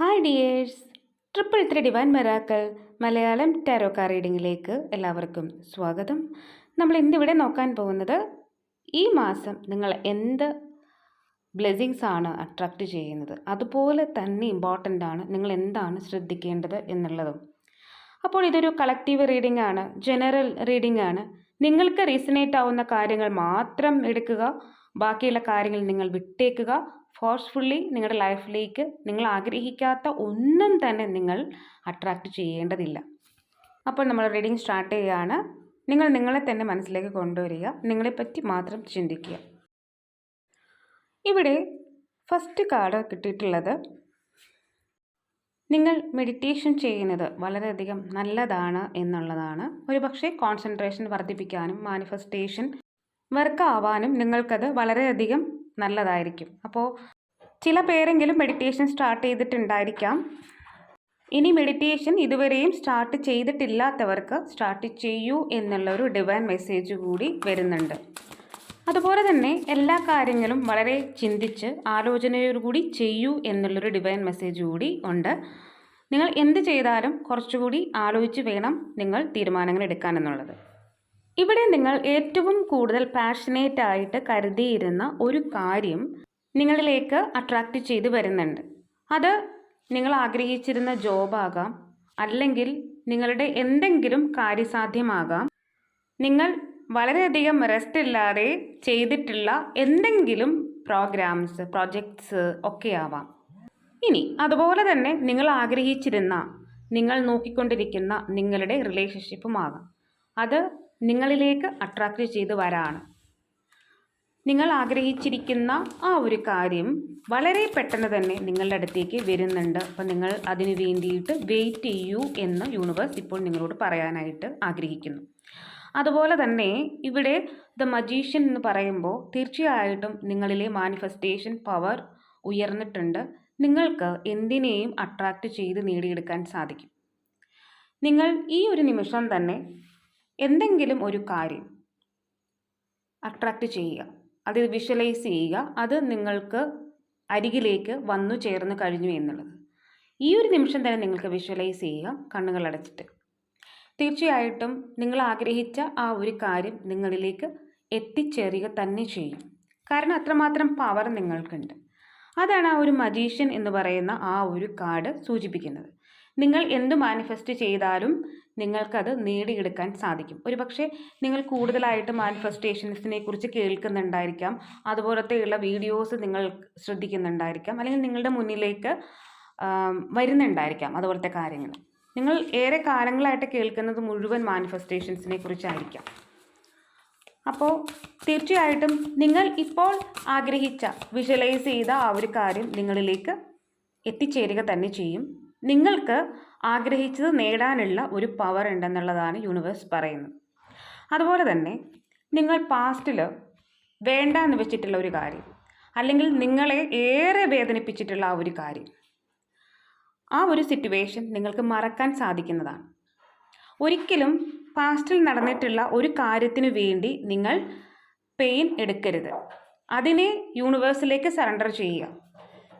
Hi dears triple three divine miracles Malayalam tarot card റീഡിങ്ങിലേക്ക് എല്ലാവർക്കും സ്വാഗതം. നമ്മൾ ഇന്നിവിടെ നോക്കാൻ പോകുന്നത് ഈ മാസം നിങ്ങൾ എന്ത് ബ്ലെസ്സിങ്സ് ആണ് അട്രാക്റ്റ് ചെയ്യുന്നത്? അതുപോലെ തന്നെ ഇമ്പോർട്ടന്റ് ആണ്. നിങ്ങൾ എന്താണ് ശ്രദ്ധിക്കേണ്ടത് എന്നുള്ളതും. അപ്പോൾ ഇതൊരു കളക്റ്റീവ് റീഡിംഗ് ആണ് ജനറൽ റീഡിംഗ് ആണ്. നിങ്ങൾക്ക് റീസണേറ്റ് ആവുന്ന കാര്യങ്ങൾ മാത്രം എടുക്കുക. ബാക്കിയുള്ള കാര്യങ്ങൾ നിങ്ങൾ വിട്ടേക്കുക. ഫോഴ്സ്ഫുള്ളി നിങ്ങളുടെ ലൈഫിലേക്ക് നിങ്ങൾ ആഗ്രഹിക്കാത്ത ഒന്നും തന്നെ നിങ്ങൾ അട്രാക്റ്റ് ചെയ്യേണ്ടതില്ല. അപ്പോൾ നമ്മൾ റീഡിംഗ് സ്റ്റാർട്ട് ചെയ്യുകയാണ്. നിങ്ങൾ നിങ്ങളെ തന്നെ മനസ്സിലേക്ക് കൊണ്ടുവരിക. നിങ്ങളെപ്പറ്റി മാത്രം ചിന്തിക്കുക. ഇവിടെ ഫസ്റ്റ് കാർഡ് കിട്ടിയിട്ടുള്ളത് നിങ്ങൾ മെഡിറ്റേഷൻ ചെയ്യുന്നത് വളരെയധികം നല്ലതാണ് എന്നുള്ളതാണ്. ഒരുപക്ഷെ കോൺസെൻട്രേഷൻ വർദ്ധിപ്പിക്കാനും മാനിഫെസ്റ്റേഷൻ വർക്ക് ആവാനും നിങ്ങൾക്കത് വളരെയധികം നല്ലതായിരിക്കും. അപ്പോൾ ചില പേരെങ്കിലും മെഡിറ്റേഷൻ സ്റ്റാർട്ട് ചെയ്തിട്ടുണ്ടായിരിക്കാം. ഇനി മെഡിറ്റേഷൻ ഇതുവരെയും സ്റ്റാർട്ട് ചെയ്തിട്ടില്ലാത്തവർക്ക് സ്റ്റാർട്ട് ചെയ്യൂ എന്നുള്ളൊരു ഡിവൈൻ മെസ്സേജ് കൂടി വരുന്നുണ്ട്. അതുപോലെ തന്നെ എല്ലാ കാര്യങ്ങളും വളരെ ചിന്തിച്ച് ആലോചനയോടുകൂടി ചെയ്യൂ എന്നുള്ളൊരു ഡിവൈൻ മെസ്സേജ് കൂടി ഉണ്ട്. നിങ്ങൾ എന്ത് ചെയ്താലും കുറച്ചുകൂടി ആലോചിച്ച് വേണം നിങ്ങൾ തീരുമാനങ്ങൾ എടുക്കാൻ എന്നുള്ളത്. ഇവിടെ നിങ്ങൾ ഏറ്റവും കൂടുതൽ പാഷനേറ്റ് ആയിട്ട് കരുതിയിരുന്ന ഒരു കാര്യം നിങ്ങളിലേക്ക് അട്രാക്റ്റ് ചെയ്ത് വരുന്നുണ്ട്. അത് നിങ്ങൾ ആഗ്രഹിച്ചിരുന്ന ജോബാകാം അല്ലെങ്കിൽ നിങ്ങളുടെ എന്തെങ്കിലും കാര്യസാധ്യമാകാം. നിങ്ങൾ വളരെയധികം റെസ്റ്റ് ഇല്ലാതെ ചെയ്തിട്ടുള്ള എന്തെങ്കിലും പ്രോഗ്രാംസ് പ്രോജക്ട്സ് ഒക്കെ ആവാം ഇനി അതുപോലെ തന്നെ നിങ്ങൾ ആഗ്രഹിച്ചിരുന്ന നിങ്ങൾ നോക്കിക്കൊണ്ടിരിക്കുന്ന നിങ്ങളുടെ റിലേഷൻഷിപ്പുമാകാം അത് നിങ്ങളിലേക്ക് അട്രാക്റ്റ് ചെയ്ത് വരാണ്. നിങ്ങൾ ആഗ്രഹിച്ചിരിക്കുന്ന ആ ഒരു കാര്യം വളരെ പെട്ടെന്ന് തന്നെ നിങ്ങളുടെ അടുത്തേക്ക് വരുന്നുണ്ട്. അപ്പോൾ നിങ്ങൾ അതിനു വേണ്ടിയിട്ട് വെയിറ്റ് ചെയ്യൂ എന്ന് യൂണിവേഴ്സ് ഇപ്പോൾ നിങ്ങളോട് പറയാനായിട്ട് ആഗ്രഹിക്കുന്നു. അതുപോലെ തന്നെ ഇവിടെ ദ മജീഷ്യൻ എന്ന് പറയുമ്പോൾ തീർച്ചയായിട്ടും നിങ്ങളിലെ മാനിഫെസ്റ്റേഷൻ പവർ ഉയർന്നിട്ടുണ്ട്. നിങ്ങൾക്ക് എന്തിനേയും അട്രാക്റ്റ് ചെയ്ത് നേടിയെടുക്കാൻ സാധിക്കും. നിങ്ങൾ ഈ ഒരു നിമിഷം തന്നെ എന്തെങ്കിലും ഒരു കാര്യം അട്രാക്റ്റ് ചെയ്യുക. അത് വിഷ്വലൈസ് ചെയ്യുക. അത് നിങ്ങൾക്ക് അരികിലേക്ക് വന്നു ചേർന്ന് കഴിഞ്ഞു എന്നുള്ളത്. ഈ ഒരു നിമിഷം തന്നെ നിങ്ങൾക്ക് വിഷ്വലൈസ് ചെയ്യുക. കണ്ണുകൾ അടച്ചിട്ട്. തീർച്ചയായിട്ടും നിങ്ങൾ ആഗ്രഹിച്ച ആ ഒരു കാര്യം നിങ്ങളിലേക്ക് എത്തിച്ചേരുക തന്നെ ചെയ്യും. കാരണം അത്രമാത്രം പവർ നിങ്ങൾക്കുണ്ട്. അതാണ് ആ ഒരു മജീഷ്യൻ എന്ന് പറയുന്ന ആ ഒരു കാർഡ് സൂചിപ്പിക്കുന്നത്. നിങ്ങൾ എന്ത് മാനിഫെസ്റ്റ് ചെയ്താലും നിങ്ങൾക്കത് നേടിയെടുക്കാൻ സാധിക്കും. ഒരുപക്ഷെ നിങ്ങൾ കൂടുതലായിട്ട് മാനിഫെസ്റ്റേഷൻസിനെ കുറിച്ച് കേൾക്കുന്നുണ്ടായിരിക്കാം. അതുപോലത്തെയുള്ള വീഡിയോസ് നിങ്ങൾ ശ്രദ്ധിക്കുന്നുണ്ടായിരിക്കാം. അല്ലെങ്കിൽ നിങ്ങളുടെ മുന്നിലേക്ക് വരുന്നുണ്ടായിരിക്കാം അതുപോലത്തെ കാര്യങ്ങൾ. നിങ്ങൾ ഏറെ കാലങ്ങളായിട്ട് കേൾക്കുന്നത് മുഴുവൻ മാനിഫെസ്റ്റേഷൻസിനെ കുറിച്ചായിരിക്കാം. അപ്പോൾ തീർച്ചയായിട്ടും നിങ്ങൾ ഇപ്പോൾ ആഗ്രഹിച്ച വിഷ്വലൈസ് ചെയ്ത ആ ഒരു കാര്യം നിങ്ങളിലേക്ക് എത്തിച്ചേരുക തന്നെ ചെയ്യും. നിങ്ങൾക്ക് ആഗ്രഹിച്ചത് നേടാനുള്ള ഒരു പവർ ഉണ്ടെന്നുള്ളതാണ് യൂണിവേഴ്സ് പറയുന്നത്. അതുപോലെ തന്നെ നിങ്ങൾ പാസ്റ്റിൽ വേണ്ട എന്ന് വെച്ചിട്ടുള്ള ഒരു കാര്യം അല്ലെങ്കിൽ നിങ്ങളെ ഏറെ വേദനിപ്പിച്ചിട്ടുള്ള ആ ഒരു കാര്യം ആ ഒരു സിറ്റുവേഷൻ നിങ്ങൾക്ക് മറക്കാൻ സാധിക്കുന്നതാണ്. ഒരിക്കലും പാസ്റ്റിൽ നടന്നിട്ടുള്ള ഒരു കാര്യത്തിന് വേണ്ടി നിങ്ങൾ പെയിൻ എടുക്കരുത്. അതിനെ യൂണിവേഴ്സിലേക്ക് സറണ്ടർ ചെയ്യുക.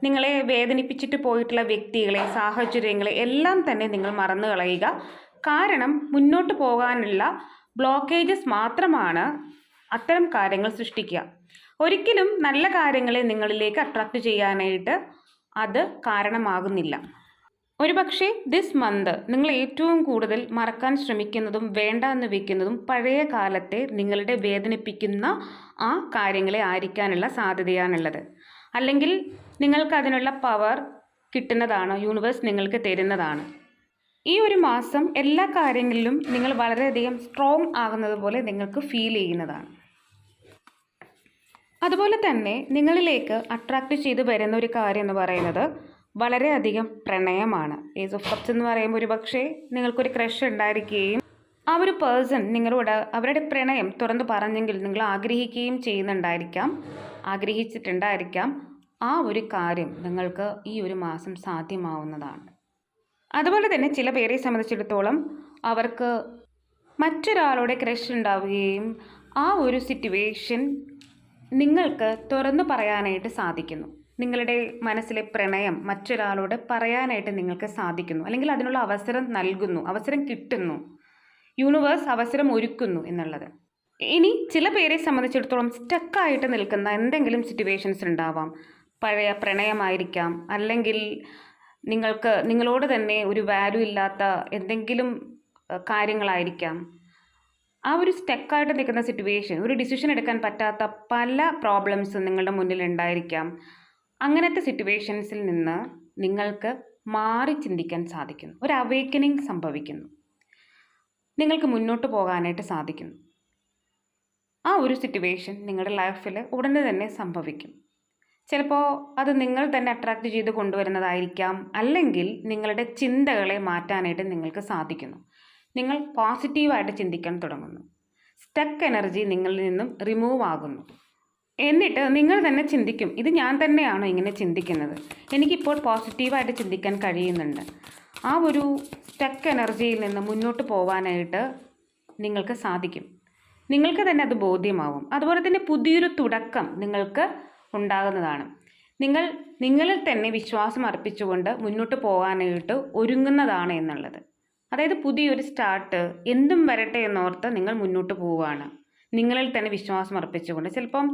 നിങ്ങളെ വേദനിപ്പിച്ചിട്ട് പോയിട്ടുള്ള വ്യക്തികളെ സാഹചര്യങ്ങളെ എല്ലാം തന്നെ നിങ്ങൾ മറന്നു കളയുക. കാരണം മുന്നോട്ട് പോകാനുള്ള ബ്ലോക്കേജസ് മാത്രമാണ് അത്തരം കാര്യങ്ങൾ സൃഷ്ടിക്കുക. ഒരിക്കലും നല്ല കാര്യങ്ങളെ നിങ്ങളിലേക്ക് അട്രാക്റ്റ് ചെയ്യാനായിട്ട് അത് കാരണമാകുന്നില്ല. ഒരുപക്ഷെ ദിസ് മന്ത് നിങ്ങൾ ഏറ്റവും കൂടുതൽ മറക്കാൻ ശ്രമിക്കുന്നതും വേണ്ട എന്ന് വെക്കുന്നതും പഴയ കാലത്തെ നിങ്ങളുടെ വേദനിപ്പിക്കുന്ന ആ കാര്യങ്ങളെ ആയിരിക്കാനുള്ള സാധ്യതയാണുള്ളത്. അല്ലെങ്കിൽ നിങ്ങൾക്ക് അതിനുള്ള പവർ കിട്ടുന്നതാണ്? യൂണിവേഴ്സ് നിങ്ങൾക്ക് തരുന്നതാണ്. ഈ ഒരു മാസം എല്ലാ കാര്യങ്ങളിലും നിങ്ങൾ വളരെയധികം സ്ട്രോങ് ആകുന്നത് പോലെ നിങ്ങൾക്ക് ഫീൽ ചെയ്യുന്നതാണ്. അതുപോലെ തന്നെ നിങ്ങളിലേക്ക് അട്രാക്റ്റ് ചെയ്ത് വരുന്ന ഒരു കാര്യം എന്ന് പറയുന്നത് വളരെയധികം പ്രണയമാണ്. ഏസ് ഓഫ് കപ്സ് എന്ന് പറയുമ്പോൾ ഒരു പക്ഷേ നിങ്ങൾക്കൊരു ക്രഷ് ഉണ്ടായിരിക്കുകയും ആ ഒരു പേഴ്സൺ നിങ്ങളോട് അവരുടെ പ്രണയം തുറന്നു പറഞ്ഞെങ്കിൽ നിങ്ങൾ ആഗ്രഹിക്കുകയും ചെയ്യുന്നുണ്ടായിരിക്കാം. ആഗ്രഹിച്ചിട്ടുണ്ടായിരിക്കാം. ആ ഒരു കാര്യം നിങ്ങൾക്ക് ഈ ഒരു മാസം സാധ്യമാവുന്നതാണ്. അതുപോലെ തന്നെ ചില പേരെ സംബന്ധിച്ചിടത്തോളം അവർക്ക് മറ്റൊരാളുടെ ക്രഷ് ഉണ്ടാവുകയും ആ ഒരു സിറ്റുവേഷൻ നിങ്ങൾക്ക് തുറന്നു പറയാനായിട്ട് സാധിക്കുന്നു. നിങ്ങളുടെ മനസ്സിലെ പ്രണയം മറ്റൊരാളോട് പറയാനായിട്ട് നിങ്ങൾക്ക് സാധിക്കുന്നു. അല്ലെങ്കിൽ അതിനുള്ള അവസരം നൽകുന്നു അവസരം കിട്ടുന്നു. യൂണിവേഴ്സ് അവസരം ഒരുക്കുന്നു എന്നുള്ളത്. ഇനി ചില പേരെ സംബന്ധിച്ചിടത്തോളം സ്റ്റക്കായിട്ട് നിൽക്കുന്ന എന്തെങ്കിലും സിറ്റുവേഷൻസ് ഉണ്ടാവാം പഴയ പ്രണയമായിരിക്കാം. അല്ലെങ്കിൽ നിങ്ങൾക്ക് നിങ്ങളോട് തന്നെ ഒരു വാല്യൂ ഇല്ലാത്ത എന്തെങ്കിലും കാര്യങ്ങളായിരിക്കാം. ആ ഒരു സ്റ്റക്കായിട്ട് നിൽക്കുന്ന സിറ്റുവേഷൻ ഒരു ഡിസിഷൻ എടുക്കാൻ പറ്റാത്ത പല പ്രോബ്ലംസും നിങ്ങളുടെ മുന്നിൽ ഉണ്ടായിരിക്കാം അങ്ങനത്തെ സിറ്റുവേഷൻസിൽ നിന്ന് നിങ്ങൾക്ക് മാറി ചിന്തിക്കാൻ സാധിക്കുന്നു. ഒരു അവേക്കനിങ് സംഭവിക്കുന്നു. നിങ്ങൾക്ക് മുന്നോട്ട് പോകാനായിട്ട് സാധിക്കുന്നു. ആ ഒരു സിറ്റുവേഷൻ നിങ്ങളുടെ ലൈഫിൽ ഉടനെ തന്നെ സംഭവിക്കും. ചിലപ്പോൾ അത് നിങ്ങൾ തന്നെ അട്രാക്റ്റ് ചെയ്ത് കൊണ്ടുവരുന്നതായിരിക്കാം. അല്ലെങ്കിൽ നിങ്ങളുടെ ചിന്തകളെ മാറ്റാനായിട്ട് നിങ്ങൾക്ക് സാധിക്കുന്നു. നിങ്ങൾ പോസിറ്റീവായിട്ട് ചിന്തിക്കാൻ തുടങ്ങുന്നു. സ്റ്റക്ക് എനർജി നിങ്ങളിൽ നിന്നും റിമൂവ് ആകുന്നു. എന്നിട്ട് നിങ്ങൾ തന്നെ ചിന്തിക്കും ഇത് ഞാൻ തന്നെയാണോ ഇങ്ങനെ ചിന്തിക്കുന്നത്? എനിക്കിപ്പോൾ പോസിറ്റീവായിട്ട് ചിന്തിക്കാൻ കഴിയുന്നുണ്ട്. ആ ഒരു സ്റ്റക്ക് എനർജിയിൽ നിന്ന് മുന്നോട്ട് പോകാനായിട്ട് നിങ്ങൾക്ക് സാധിക്കും. നിങ്ങൾക്ക് തന്നെ അത് ബോധ്യമാവും. അതുപോലെ തന്നെ പുതിയൊരു തുടക്കം നിങ്ങൾക്ക് ഉണ്ടാകുന്നതാണ്. നിങ്ങൾ നിങ്ങളിൽ തന്നെ വിശ്വാസം അർപ്പിച്ചുകൊണ്ട് മുന്നോട്ട് പോകാനായിട്ട് ഒരുങ്ങുന്നതാണ് എന്നുള്ളത്. അതായത് പുതിയൊരു സ്റ്റാർട്ട് എന്തും വരട്ടെ എന്നോർത്ത് നിങ്ങൾ മുന്നോട്ട് പോവുകയാണ്. നിങ്ങളിൽ തന്നെ വിശ്വാസം അർപ്പിച്ചുകൊണ്ട്. ചിലപ്പം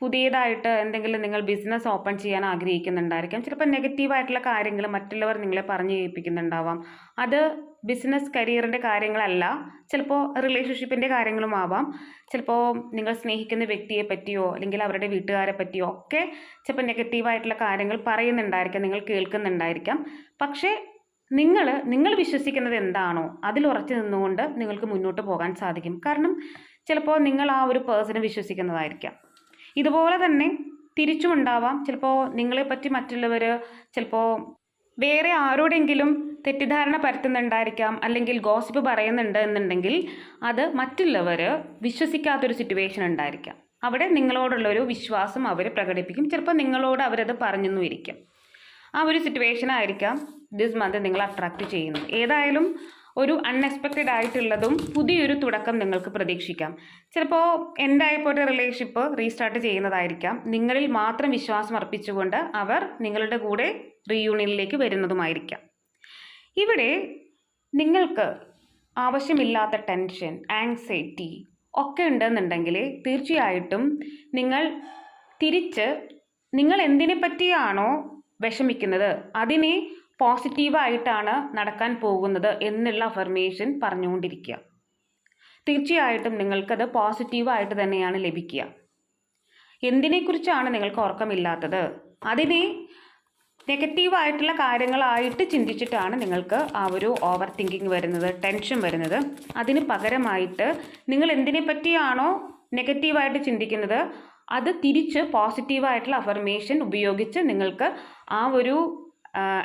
പുതിയതായിട്ട് എന്തെങ്കിലും നിങ്ങൾ ബിസിനസ് ഓപ്പൺ ചെയ്യാൻ ആഗ്രഹിക്കുന്നുണ്ടായിരിക്കാം. ചിലപ്പോൾ നെഗറ്റീവായിട്ടുള്ള കാര്യങ്ങൾ മറ്റുള്ളവർ നിങ്ങളെ പറഞ്ഞു കേൾപ്പിക്കുന്നുണ്ടാവാം. അത് ബിസിനസ് കരിയറിന്റെ കാര്യങ്ങളല്ല ചിലപ്പോൾ റിലേഷൻഷിപ്പിന്റെ കാര്യങ്ങളും ആവാം. ചിലപ്പോൾ നിങ്ങൾ സ്നേഹിക്കുന്ന വ്യക്തിയെ പറ്റിയോ അല്ലെങ്കിൽ അവരുടെ വീട്ടുകാരെ പറ്റിയോ ഒക്കെ ചിലപ്പോൾ നെഗറ്റീവായിട്ടുള്ള കാര്യങ്ങൾ പറയുന്നുണ്ടായിരിക്കാം നിങ്ങൾ കേൾക്കുന്നുണ്ടായിരിക്കാം. പക്ഷേ നിങ്ങൾ നിങ്ങൾ വിശ്വസിക്കുന്നത് എന്താണോ അതിൽ ഉറച്ചു നിന്നുകൊണ്ട് നിങ്ങൾക്ക് മുന്നോട്ട് പോകാൻ സാധിക്കും. കാരണം ചിലപ്പോൾ നിങ്ങൾ ആ ഒരു പേഴ്സണെ വിശ്വസിക്കുന്നതായിരിക്കാം. ഇതുപോലെ തന്നെ തിരിച്ചും ഉണ്ടാവാം. ചിലപ്പോൾ നിങ്ങളെപ്പറ്റി മറ്റുള്ളവർ ചിലപ്പോൾ വേറെ ആരോടെങ്കിലും തെറ്റിദ്ധാരണ പരത്തുന്നുണ്ടായിരിക്കാം അല്ലെങ്കിൽ ഗോസിപ്പ് പറയുന്നുണ്ട് എന്നുണ്ടെങ്കിൽ അത് മറ്റുള്ളവർ വിശ്വസിക്കാത്തൊരു സിറ്റുവേഷൻ ഉണ്ടായിരിക്കാം. അവിടെ നിങ്ങളോടുള്ളൊരു വിശ്വാസം അവർ പ്രകടിപ്പിക്കും. ചിലപ്പോൾ നിങ്ങളോട് അവരത് പറഞ്ഞെന്നും ഇരിക്കും. ആ ഒരു സിറ്റുവേഷൻ ആയിരിക്കാം ദിസ് മന്ത് നിങ്ങൾ അട്രാക്റ്റ് ചെയ്യുന്നത്. ഏതായാലും ഒരു അൺഎക്സ്പെക്റ്റഡ് ആയിട്ടുള്ളതും പുതിയൊരു തുടക്കം നിങ്ങൾക്ക് പ്രതീക്ഷിക്കാം. ചിലപ്പോൾ ഒരു റിലേഷൻഷിപ്പ് റീസ്റ്റാർട്ട് ചെയ്യുന്നതായിരിക്കാം. നിങ്ങളിൽ മാത്രം വിശ്വാസം അർപ്പിച്ചുകൊണ്ട് അവർ നിങ്ങളുടെ കൂടെ റീയൂണിയനിലേക്ക് വരുന്നതുമായിരിക്കാം. ഇവിടെ നിങ്ങൾക്ക് ആവശ്യമില്ലാത്ത ടെൻഷൻ ആങ്സൈറ്റി ഒക്കെ ഉണ്ടെന്നുണ്ടെങ്കിൽ തീർച്ചയായിട്ടും നിങ്ങൾ തിരിച്ച് നിങ്ങൾ എന്തിനെ പറ്റിയാണോ വിഷമിക്കുന്നത് അതിനെ പോസിറ്റീവായിട്ടാണ് നടക്കാൻ പോകുന്നത് എന്നുള്ള അഫർമേഷൻ പറഞ്ഞുകൊണ്ടിരിക്കുക. തീർച്ചയായിട്ടും നിങ്ങൾക്കത് പോസിറ്റീവായിട്ട് തന്നെയാണ് ലഭിക്കുക. എന്തിനെക്കുറിച്ചാണ് നിങ്ങൾക്ക് ഉറക്കമില്ലാത്തത്? അതിനെ നെഗറ്റീവായിട്ടുള്ള കാര്യങ്ങളായിട്ട് ചിന്തിച്ചിട്ടാണ് നിങ്ങൾക്ക് ആ ഒരു ഓവർ തിങ്കിങ് വരുന്നത് ടെൻഷൻ വരുന്നത്. അതിന് പകരമായിട്ട് നിങ്ങൾ എന്തിനെ പറ്റിയാണോ നെഗറ്റീവായിട്ട് ചിന്തിക്കുന്നത് അത് തിരിച്ച് പോസിറ്റീവായിട്ടുള്ള അഫർമേഷൻ ഉപയോഗിച്ച് നിങ്ങൾക്ക് ആ ഒരു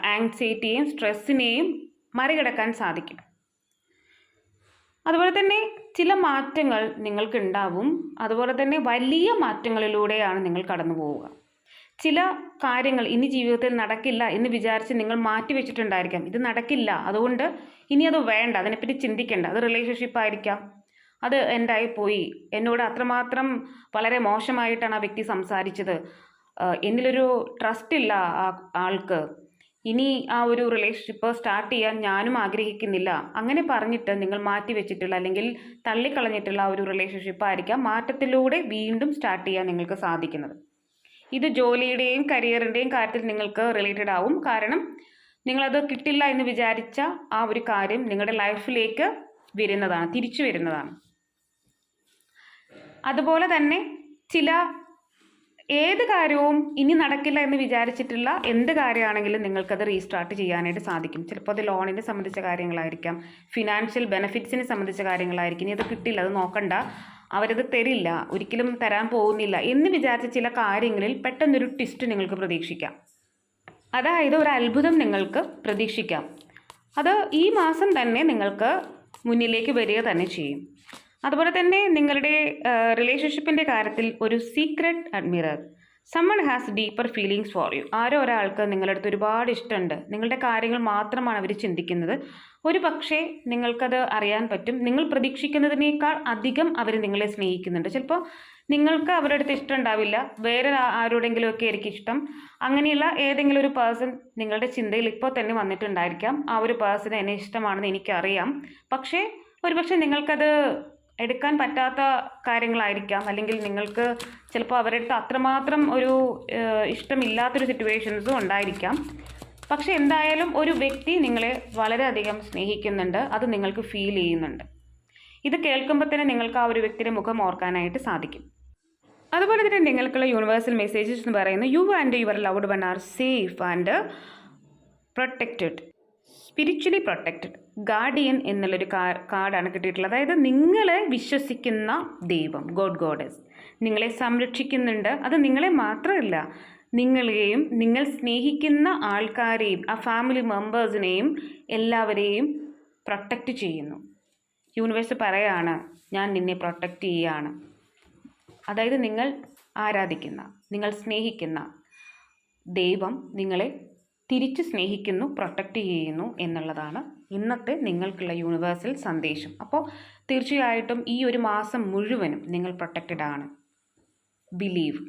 ആങ്സൈറ്റിയെയും സ്ട്രെസ്സിനെയും മറികടക്കാൻ സാധിക്കും. അതുപോലെ തന്നെ ചില മാറ്റങ്ങൾ നിങ്ങൾക്കുണ്ടാവും. അതുപോലെ തന്നെ വലിയ മാറ്റങ്ങളിലൂടെയാണ് നിങ്ങൾ കടന്നു പോവുക. ചില കാര്യങ്ങൾ ഇനി ജീവിതത്തിൽ നടക്കില്ല എന്ന് വിചാരിച്ച് നിങ്ങൾ മാറ്റി വെച്ചിട്ടുണ്ടായിരിക്കാം. ഇത് നടക്കില്ല. അതുകൊണ്ട് ഇനി അത് വേണ്ട. അതിനെപ്പറ്റി ചിന്തിക്കേണ്ട. അത് റിലേഷൻഷിപ്പ് ആയിരിക്കാം. അത് എന്റായി പോയി? എന്നോട് അത്രമാത്രം വളരെ മോശമായിട്ടാണ് ആ വ്യക്തി സംസാരിച്ചത്. എന്നിലൊരു ട്രസ്റ്റ് ഇല്ല ആ ആൾക്ക്. ഇനി ആ ഒരു റിലേഷൻഷിപ്പ് സ്റ്റാർട്ട് ചെയ്യാൻ ഞാനും ആഗ്രഹിക്കുന്നില്ല. അങ്ങനെ പറഞ്ഞിട്ട് നിങ്ങൾ മാറ്റി വെച്ചിട്ടുള്ള അല്ലെങ്കിൽ തള്ളിക്കളഞ്ഞിട്ടുള്ള ആ ഒരു റിലേഷൻഷിപ്പ് ആയിരിക്കാം മാറ്റത്തിലൂടെ വീണ്ടും സ്റ്റാർട്ട് ചെയ്യാൻ നിങ്ങൾക്ക് സാധിക്കുന്നത്. ഇത് ജോലിയുടെയും കരിയറിന്റെയും കാര്യത്തിൽ നിങ്ങൾക്ക് റിലേറ്റഡ് ആവും. കാരണം നിങ്ങളത് കിട്ടില്ല എന്ന് വിചാരിച്ച ആ ഒരു കാര്യം നിങ്ങളുടെ ലൈഫിലേക്ക് വരുന്നതാണ് തിരിച്ചു വരുന്നതാണ്. അതുപോലെ തന്നെ ചില ഏത് കാര്യവും ഇനി നടക്കില്ല എന്ന് വിചാരിച്ചിട്ടുള്ള എന്ത് കാര്യമാണെങ്കിലും നിങ്ങൾക്കത് റീസ്റ്റാർട്ട് ചെയ്യാനായിട്ട് സാധിക്കും. ചിലപ്പോൾ അത് ലോണിനെ സംബന്ധിച്ച കാര്യങ്ങളായിരിക്കാം. ഫിനാൻഷ്യൽ ബെനിഫിറ്റ്സിനെ സംബന്ധിച്ച കാര്യങ്ങളായിരിക്കും. ഇനി അത് കിട്ടില്ല അത് നോക്കണ്ട. അവരത് തരില്ല. ഒരിക്കലും തരാൻ പോകുന്നില്ല എന്ന് വിചാരിച്ച ചില കാര്യങ്ങളിൽ പെട്ടെന്നൊരു ട്വിസ്റ്റ് നിങ്ങൾക്ക് പ്രതീക്ഷിക്കാം. അതായത് ഒരു അത്ഭുതം നിങ്ങൾക്ക് പ്രതീക്ഷിക്കാം. അത് ഈ മാസം തന്നെ നിങ്ങൾക്ക് മുന്നിലേക്ക് വരിക തന്നെ ചെയ്യും. അതുപോലെ തന്നെ നിങ്ങളുടെ റിലേഷൻഷിപ്പിന്റെ കാര്യത്തിൽ ഒരു secret admirer someone has deeper feelings for you ആരോ ഒരാൾക്ക് നിങ്ങളുടെ അടുത്ത് ഒരുപാട് ഇഷ്ടമുണ്ട്. നിങ്ങളുടെ കാര്യങ്ങൾ മാത്രമാണ് അവർ ചിന്തിക്കുന്നത്. ഒരു പക്ഷേ നിങ്ങൾക്കത് അറിയാൻ പറ്റും. നിങ്ങൾ പ്രതീക്ഷിക്കുന്നതിനേക്കാൾ അധികം അവർ നിങ്ങളെ സ്നേഹിക്കുന്നുണ്ട്. ചിലപ്പോൾ നിങ്ങൾക്ക് അവരുടെ അടുത്ത് ഇഷ്ടം ഉണ്ടാവില്ല. വേറെ ആരോടെങ്കിലുമൊക്കെ ആയിരിക്കും ഇഷ്ടം. അങ്ങനെയുള്ള ഏതെങ്കിലും ഒരു പേഴ്സൺ നിങ്ങളുടെ ചിന്തയിൽ ഇപ്പോൾ തന്നെ വന്നിട്ടുണ്ടായിരിക്കാം. ആ ഒരു പേഴ്സൺ എന്നെ ഇഷ്ടമാണെന്ന് എനിക്കറിയാം. പക്ഷേ ഒരുപക്ഷെ നിങ്ങൾക്കത് എടുക്കാൻ പറ്റാത്ത കാര്യങ്ങളായിരിക്കാം. അല്ലെങ്കിൽ നിങ്ങൾക്ക് ചിലപ്പോൾ അവരുടെ അത്രമാത്രം ഒരു ഇഷ്ടമില്ലാത്തൊരു സിറ്റുവേഷൻസും ഉണ്ടായിരിക്കാം. പക്ഷെ എന്തായാലും ഒരു വ്യക്തി നിങ്ങളെ വളരെയധികം സ്നേഹിക്കുന്നുണ്ട്. അത് നിങ്ങൾക്ക് ഫീൽ ചെയ്യുന്നുണ്ട്. ഇത് കേൾക്കുമ്പോൾ തന്നെ നിങ്ങൾക്ക് ആ ഒരു വ്യക്തിയുടെ മുഖം ഓർക്കാനായിട്ട് സാധിക്കും. അതുപോലെ തന്നെ നിങ്ങൾക്കുള്ള യൂണിവേഴ്സൽ മെസ്സേജസ് എന്ന് പറയുന്നത് you and your loved one are safe and protected spiritually protected guardian എന്നുള്ളൊരു കാർഡാണ് കിട്ടിയിട്ടുള്ളത്. അതായത് നിങ്ങളെ വിശ്വസിക്കുന്ന ദൈവം ഗോഡ് ഗോഡസ് നിങ്ങളെ സംരക്ഷിക്കുന്നുണ്ട്. അത് നിങ്ങളെ മാത്രമല്ല നിങ്ങളെയും നിങ്ങൾ സ്നേഹിക്കുന്ന ആൾക്കാരെയും ആ ഫാമിലി മെമ്പേഴ്സിനെയും എല്ലാവരെയും പ്രൊട്ടക്റ്റ് ചെയ്യുന്നു. യൂണിവേഴ്സ് പറയാണ് ഞാൻ നിന്നെ പ്രൊട്ടക്റ്റ് ചെയ്യുകയാണ് അതായത് നിങ്ങൾ ആരാധിക്കുന്ന നിങ്ങൾ സ്നേഹിക്കുന്ന ദൈവം നിങ്ങളെ തിരിച്ച് സ്നേഹിക്കുന്നു പ്രൊട്ടക്റ്റ് ചെയ്യുന്നു എന്നുള്ളതാണ് ഇന്നത്തെ നിങ്ങൾക്കുള്ള യൂണിവേഴ്സൽ സന്ദേശം. അപ്പോൾ തീർച്ചയായിട്ടും ഈ ഒരു മാസം മുഴുവനും നിങ്ങൾ പ്രൊട്ടക്റ്റഡ് ആണ്. ബിലീവ്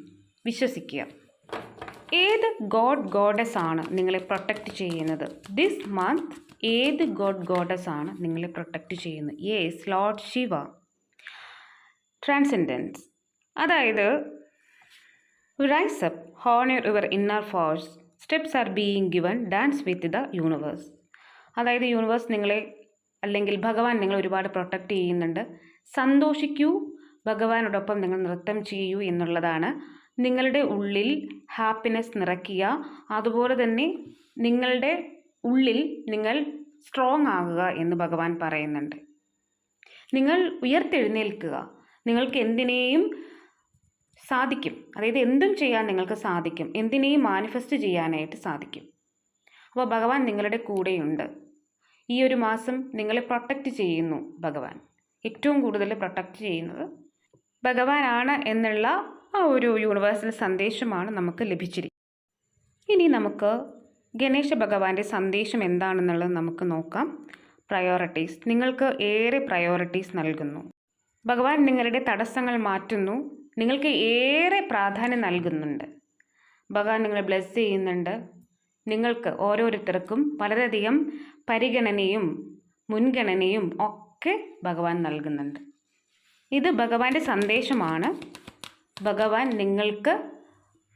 വിശ്വസിക്കുക. ഏത് ഗോഡ് ഗോഡസ് ആണ് നിങ്ങളെ പ്രൊട്ടക്റ്റ് ചെയ്യുന്നത്? ദിസ് മന്ത് ഏത് ഗോഡ് ഗോഡസ് ആണ് നിങ്ങളെ പ്രൊട്ടക്റ്റ് ചെയ്യുന്നത്? യേസ് ലോർഡ് ശിവ ട്രാൻസെൻഡൻസ് അതായത് rise up honour your inner force steps are being given dance with the universe അതായത് യൂണിവേഴ്സ് നിങ്ങളെ അല്ലെങ്കിൽ ഭഗവാൻ നിങ്ങളെ ഒരുപാട് പ്രൊട്ടക്റ്റ് ചെയ്യുന്നുണ്ട്. സന്തോഷിക്കൂ ഭഗവാനോടൊപ്പം നിങ്ങൾ നൃത്തം ചെയ്യൂ എന്നുള്ളതാണ് നിങ്ങളുടെ ഉള്ളിൽ ഹാപ്പിനെസ് നിറയ്ക്കുക. അതുപോലെ തന്നെ നിങ്ങളുടെ ഉള്ളിൽ നിങ്ങൾ സ്ട്രോങ് ആകുക എന്ന് ഭഗവാൻ പറയുന്നുണ്ട്. നിങ്ങൾ ഉയർത്തെഴുന്നേൽക്കുക. നിങ്ങൾക്ക് എന്തിനേയും സാധിക്കും. അതായത് എന്തും ചെയ്യാൻ നിങ്ങൾക്ക് സാധിക്കും. എന്തിനേയും മാനിഫെസ്റ്റ് ചെയ്യാനായിട്ട് സാധിക്കും. അപ്പോൾ ഭഗവാൻ നിങ്ങളുടെ കൂടെയുണ്ട്. ഈ ഒരു മാസം നിങ്ങളെ പ്രൊട്ടക്റ്റ് ചെയ്യുന്നു ഭഗവാൻ. ഏറ്റവും കൂടുതൽ പ്രൊട്ടക്റ്റ് ചെയ്യുന്നത് ഭഗവാനാണ് എന്നുള്ള ആ ഒരു യൂണിവേഴ്സൽ സന്ദേശമാണ് നമുക്ക് ലഭിച്ചിരിക്കുന്നത്. ഇനി നമുക്ക് ഗണേശ ഭഗവാന്റെ സന്ദേശം എന്താണെന്നുള്ളത് നമുക്ക് നോക്കാം. പ്രയോറിറ്റീസ് നിങ്ങൾക്ക് ഏറെ പ്രയോറിറ്റീസ് നൽകുന്നു. ഭഗവാൻ നിങ്ങളുടെ തടസ്സങ്ങൾ മാറ്റുന്നു. നിങ്ങൾക്ക് ഏറെ പ്രാധാന്യം നൽകുന്നുണ്ട്. ഭഗവാൻ നിങ്ങളെ ബ്ലെസ് ചെയ്യുന്നുണ്ട്. നിങ്ങൾക്ക് ഓരോരുത്തർക്കും വളരെയധികം പരിഗണനയും മുൻഗണനയും ഒക്കെ ഭഗവാൻ നൽകുന്നുണ്ട്. ഇത് ഭഗവാന്റെ സന്ദേശമാണ്. ഭഗവാൻ നിങ്ങൾക്ക്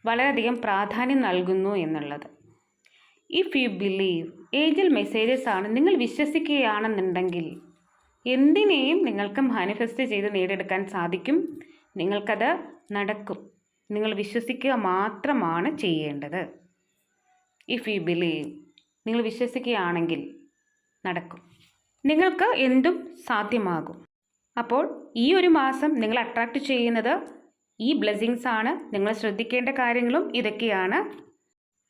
വളരെയധികം പ്രാധാന്യം നൽകുന്നു എന്നുള്ളത്. If you believe angel messages ആണ് നിങ്ങൾ വിശ്വസിക്കുകയാണെന്നുണ്ടെങ്കിൽ എന്തിനേയും നിങ്ങൾക്ക് മാനിഫെസ്റ്റ് ചെയ്ത് നേടിയെടുക്കാൻ സാധിക്കും. നിങ്ങൾക്കത് നടക്കും. നിങ്ങൾ വിശ്വസിക്കുക മാത്രമാണ് ചെയ്യേണ്ടത്. ഇഫ് യു ബിലീവ് നിങ്ങൾ വിശ്വസിക്കുകയാണെങ്കിൽ നടക്കും. നിങ്ങൾക്ക് എന്തും സാധ്യമാകും. അപ്പോൾ ഈ ഒരു മാസം നിങ്ങൾ അട്രാക്റ്റ് ചെയ്യുന്നത് ഈ ബ്ലെസ്സിങ്സ് ആണ്. നിങ്ങൾ ശ്രദ്ധിക്കേണ്ട കാര്യങ്ങളും ഇതൊക്കെയാണ്.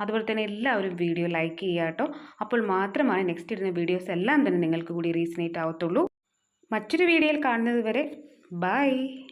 അതുപോലെ തന്നെ എല്ലാവരും വീഡിയോ ലൈക്ക് ചെയ്യുക കേട്ടോ. അപ്പോൾ മാത്രമാണ് നെക്സ്റ്റ് ഇടുന്ന വീഡിയോസ് എല്ലാം തന്നെ നിങ്ങൾക്ക് കൂടി റീസണേറ്റ് ആവത്തുള്ളൂ. മറ്റൊരു വീഡിയോയിൽ കാണുന്നത് വരെ ബൈ